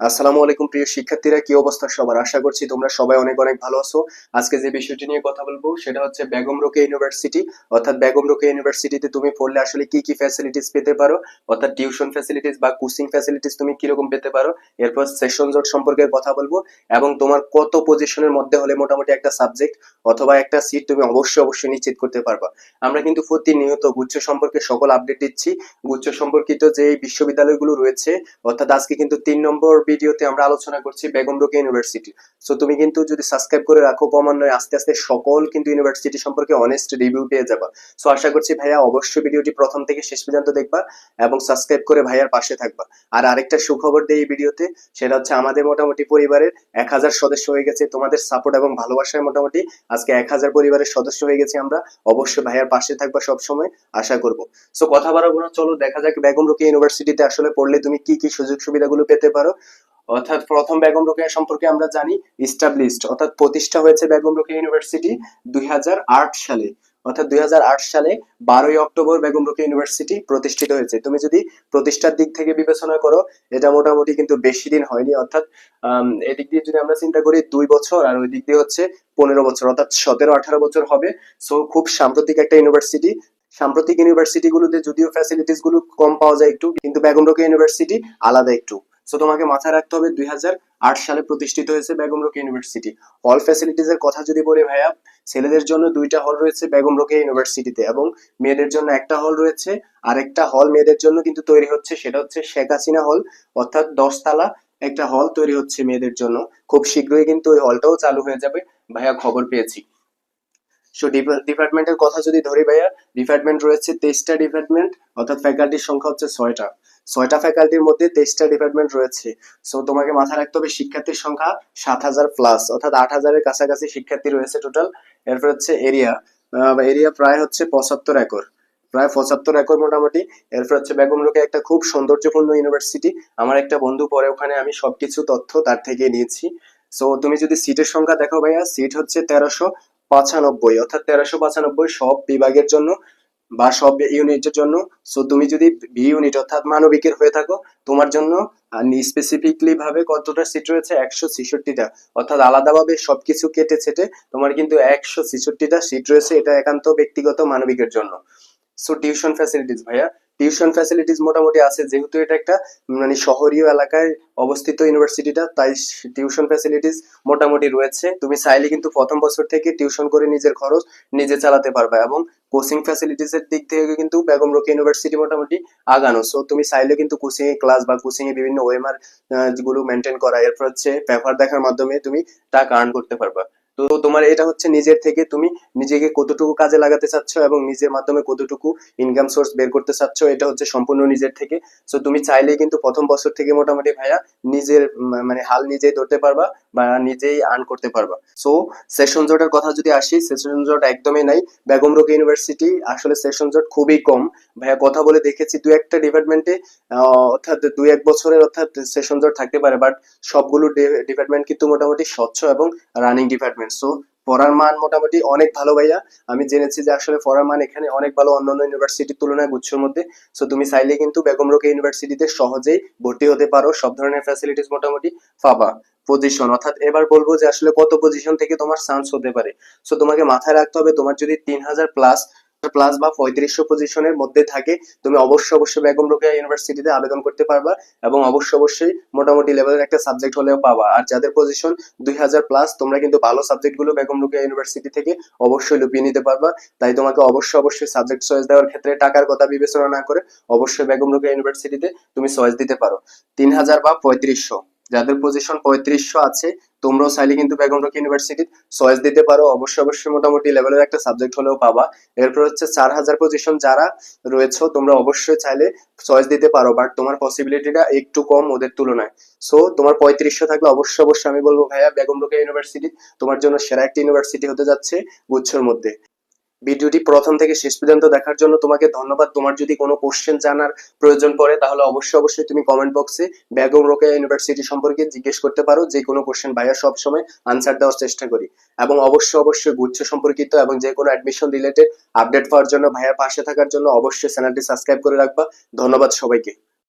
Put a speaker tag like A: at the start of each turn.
A: আসসালামু আলাইকুম প্রিয় শিক্ষার্থীরা, কি অবস্থা সবার? আশা করছি তোমরা সবাই অনেক অনেক ভালো আছো। আজকে যে বিষয়টি নিয়ে কথা বলব, সেটা হচ্ছে বেগম রোকে ইউনিভার্সিটি। অর্থাৎ বেগম রোকে ইউনিভার্সিটিতে তুমি পড়লে আসলে কি কি ফ্যাসিলিটিস পেতে পারো? অর্থাৎ টিউশন ফ্যাসিলিটিস বা কোচিং ফ্যাসিলিটিস তুমি কীরকম পেতে পারো? এরপর সেশন জোট সম্পর্কে কথা বলব। এবং তোমার কত পজিশনের মধ্যে হলে মোটামুটি একটা সাবজেক্ট অথবা একটা সিট তুমি অবশ্যই অবশ্যই নিশ্চিত করতে পারবা। আমরা কিন্তু প্রতিনিয়ত গুচ্ছ সম্পর্কে সকল আপডেট দিচ্ছি। গুচ্ছ সম্পর্কিত যে বিশ্ববিদ্যালয়গুলো রয়েছে, অর্থাৎ আজকে কিন্তু তিন নম্বর ভিডিওতে আমরা আলোচনা করছি বেগম রোকে ইউনিভার্সিটি। সো তুমি কিন্তু যদি সাবস্ক্রাইব করে রাখো, ক্রমান্বয়ে আস্তে আস্তে সকল কিন্তু ইউনিভার্সিটি সম্পর্কে অনেস্ট রিভিউ পেয়ে যাবা। সো আশা করছি ভাইয়া অবশ্যই ভিডিওটি প্রথম থেকে শেষ পর্যন্ত দেখবা এবং সাবস্ক্রাইব করে ভাইয়ার পাশে থাকবা। আর আরেকটা সুখবর দেই এই ভিডিওতে, সেটা হচ্ছে আমাদের মোটামুটি পরিবারের এক হাজার সদস্য হয়ে গেছে। তোমাদের সাপোর্ট এবং ভালোবাসায় মোটামুটি আজকে এক হাজার পরিবারের সদস্য হয়ে গেছি আমরা। অবশ্যই ভাইয়ার পাশে থাকবা সবসময়, আশা করব। সো কথা না, চলো দেখা যাক বেগম রোকে ইউনিভার্সিটিতে আসলে পড়লে তুমি কি কি সুযোগ সুবিধাগুলো পেতে পারো। অর্থাৎ প্রথম বেগম রোকেয়া সম্পর্কে আমরা জানি ইস্টাবলিশড অর্থাৎ প্রতিষ্ঠা হয়েছে বেগম রোকেয়া ইউনিভার্সিটি দুই হাজার আট সালে। অর্থাৎ দুই হাজার আট সালে বারোই অক্টোবর বেগম রোকেয়া ইউনিভার্সিটি প্রতিষ্ঠিত হয়েছে। তুমি যদি প্রতিষ্ঠার দিক থেকে বিবেচনা করো এটা মোটামুটি কিন্তু বেশি দিন হয়নি। অর্থাৎ আম, এদিক দিয়ে যদি আমরা চিন্তা করি দুই বছর আর ওই দিক দিয়ে হচ্ছে পনেরো বছর অর্থাৎ সতেরো আঠারো বছর হবে। সো খুব সাম্প্রতিক একটা ইউনিভার্সিটি। সাম্প্রতিক ইউনিভার্সিটি গুলোতে যদিও ফ্যাসিলিটিসগুলো কম পাওয়া যায় একটু কিন্তু বেগম রোকেয়া ইউনিভার্সিটি আলাদা একটু। সো তোমাকে মাথায় রাখতে হবে দুই হাজার আট সালে প্রতিষ্ঠিত হয়েছে Begum Rokeya university. Hall facilities এর কথা যদি বলি ভাইয়া, ছেলেদের জন্য দুইটা হল রয়েছে বেগম রোকেয়া ইউনিভার্সিটিতে এবং মেয়েদের জন্য একটা হল রয়েছে। আরেকটা হল মেয়েদের জন্য কিন্তু তৈরি হচ্ছে, সেটা হচ্ছে শেখ হাসিনা হল অর্থাৎ দশতলা একটা হল তৈরি হচ্ছে মেয়েদের জন্য। খুব শীঘ্রই কিন্তু ওই হলটাও চালু হয়ে যাবে। ভাইয়া খবর পেয়েছি। সো ডিপার্টমেন্টের কথা যদি ধরি ভাইয়া ডিপার্টমেন্ট রয়েছে তেইশটা ডিপার্টমেন্ট অর্থাৎ ফ্যাকাল্টির সংখ্যা হচ্ছে ছয়টা। ছয়টা ফ্যাকাল্টির মধ্যে তেইশটা ডিপার্টমেন্ট রয়েছে। সো তোমাকে মাথায় রাখতে হবে, শিক্ষার্থীর সংখ্যা সাত হাজার প্লাস অর্থাৎ আট হাজারের কাছাকাছি শিক্ষার্থী রয়েছে টোটাল এরপর হচ্ছে এরিয়া এরিয়া প্রায় হচ্ছে পঁচাত্তর একর, প্রায় পঁচাত্তর একর মোটামুটি। এরপর হচ্ছে বেগম রোকে একটা খুব সৌন্দর্যপূর্ণ ইউনিভার্সিটি আমার একটা বন্ধু, পরে ওখানে আমি সবকিছু তথ্য তার থেকে নিয়েছি। সো তুমি যদি সিটের সংখ্যা দেখো ভাইয়া সিট হচ্ছে তেরোশো পঁচানব্বই, অর্থাৎ তেরোশো পঁচানব্বই সব বিভাগের জন্য বা সব ইউনিটের জন্য। সো তুমি যদি বি ইউনিট অর্থাৎ মানবিকের হয়ে থাকো, তোমার জন্য স্পেসিফিকলি ভাবে কতটা সিট রয়েছে? একশো ছেষট্টিটা। অর্থাৎ আলাদাভাবে সবকিছু কেটে ছেটে তোমার কিন্তু একশো ছেষট্টিটা সিট রয়েছে। এটা একান্ত ব্যক্তিগত মানবিকের জন্য। সো টিউশন ফ্যাসিলিটিস ভাইয়া টিউশন ফ্যাসিলিটিস মোটামুটি আছে। যেহেতু এটা একটা মানে শহরীয় এলাকায় অবস্থিত ইউনিভার্সিটিটা, তাই টিউশন ফ্যাসিলিটিস মোটামুটি রয়েছে। তুমি চাইলে কিন্তু প্রথম বছর থেকে টিউশন করে নিজের খরচ নিজে চালাতে পারবে এবং কোচিং ফ্যাসিলিটিস এর দিক থেকে কিন্তু বেগম রোকে ইউনিভার্সিটি মোটামুটি আগানো। সো তুমি চাইলে কিন্তু কোচিং এ ক্লাস বা কোচিং এ বিভিন্ন ওয়েমারগুলো মেনটেন করা। এরপর হচ্ছে পেপার দেখার মাধ্যমে তুমি টাকা আর্ন করতে পারবা। তো তোমার এটা হচ্ছে নিজের থেকে তুমি নিজেকে কতটুকু কাজে লাগাতে চাচ্ছ এবং নিজের মাধ্যমে কতটুকু ইনকাম সোর্স বের করতে চাচ্ছ, এটা হচ্ছে সম্পূর্ণ নিজের থেকে। সো তুমি চাইলেই কিন্তু প্রথম বছর থেকে মোটামুটি ভাইয়া নিজের মানে হাল নিজেই ধরতে পারবা। বা নিজেই আর্ন করতে পারবা। সো সেশন জটের কথা যদি আসি সেশন জট একদমই নাই। বেগম রোকে ইউনিভার্সিটি আসলে সেশন জট খুবই কম। ভাইয়া, কথা বলে দেখেছি দু একটা ডিপার্টমেন্টে অর্থাৎ দুই এক বছরের অর্থাৎ সেশন জট থাকতে পারে বাট সবগুলো ডিপার্টমেন্ট কিন্তু মোটামুটি স্বচ্ছ এবং রানিং ডিপার্টমেন্ট সো পড়ার মান মোটামুটি অনেক ভালো ভাইয়া। আমি জেনেছি যে আসলে পড়ার মান এখানে অনেক ভালো অন্যান্য ইউনিভার্সিটির তুলনায় গুচ্ছের মধ্যে। সো তুমি চাইলে কিন্তু বেগম রোকে ইউনিভার্সিটিতে সহজেই ভর্তি হতে পারো। সব ধরনের ফ্যাসিলিটিস মোটামুটি পাবা। পজিশন অর্থাৎ এবার বলব যে আসলে কত পজিশন থেকে তোমার চান্স হতে পারে। সো তোমাকে মাথায় রাখতে হবে, তোমার যদি তিন হাজার প্লাস প্লাস বা পঁয়ত্রিশশো পজিশনের মধ্যে থাকে, তুমি অবশ্যই অবশ্যই বেগম রোকেয়া ইউনিভার্সিটিতে আবেদন করতে পারবা এবং অবশ্যই অবশ্যই মোটামুটি লেভেলের একটা সাবজেক্ট হলেও পাবা। আর যাদের পজিশন দুই হাজার প্লাস তোমরা কিন্তু ভালো সাবজেক্টগুলো বেগম রোকেয়া ইউনিভার্সিটি থেকে অবশ্যই লুপিয়ে নিতে পারবা। তাই তোমাকে অবশ্যই অবশ্যই সাবজেক্ট চয়েস দেওয়ার ক্ষেত্রে টাকার কথা বিবেচনা না করে অবশ্যই বেগম রোকেয়া ইউনিভার্সিটিতে তুমি চয়েস দিতে পারো। তিন হাজার বা পঁয়ত্রিশশো। যাদের পজিশন পঁয়ত্রিশশো আছে, তোমরাও চাইলে কিন্তু বেগম রোকেয়া ইউনিভার্সিটির চয়েস দিতে পারো। অবশ্যই অবশ্যই মোটামুটি লেভেলের একটা সাবজেক্ট হলেও পাবা। এরপর হচ্ছে চার হাজার পজিশন যারা রয়েছে, তোমরা অবশ্যই চাইলে চয়েস দিতে পারো বাট তোমার পসিবিলিটিটা একটু কম ওদের তুলনায়। সো তোমার পঁয়ত্রিশশো থাকলে অবশ্যই অবশ্যই আমি বলব, ভাইয়া বেগম রোকেয়া ইউনিভার্সিটি তোমার জন্য সেরা একটা ইউনিভার্সিটি হতে যাচ্ছে গুচ্ছর মধ্যে। ভিডিওটি প্রথম থেকে শেষ পর্যন্ত দেখার জন্য তোমাকে ধন্যবাদ। তোমার যদি কোনো কোশ্চেন জানার প্রয়োজন পড়ে, তাহলে অবশ্যই অবশ্যই তুমি কমেন্ট বক্সে বেগম রোকেয়া ইউনিভার্সিটি সম্পর্কে জিজ্ঞেস করতে পারো। যে কোনো কোশ্চেন ভাইয়া সবসময় আনসার দেওয়ার চেষ্টা করি। এবং অবশ্যই অবশ্যই গুচ্ছ সম্পর্কিত এবং যে কোনো অ্যাডমিশন রিলেটেড আপডেট পাওয়ার জন্য ভাইয়ার পাশে থাকার জন্য অবশ্যই চ্যানেলটি সাবস্ক্রাইব করে রাখবা। ধন্যবাদ সবাইকে।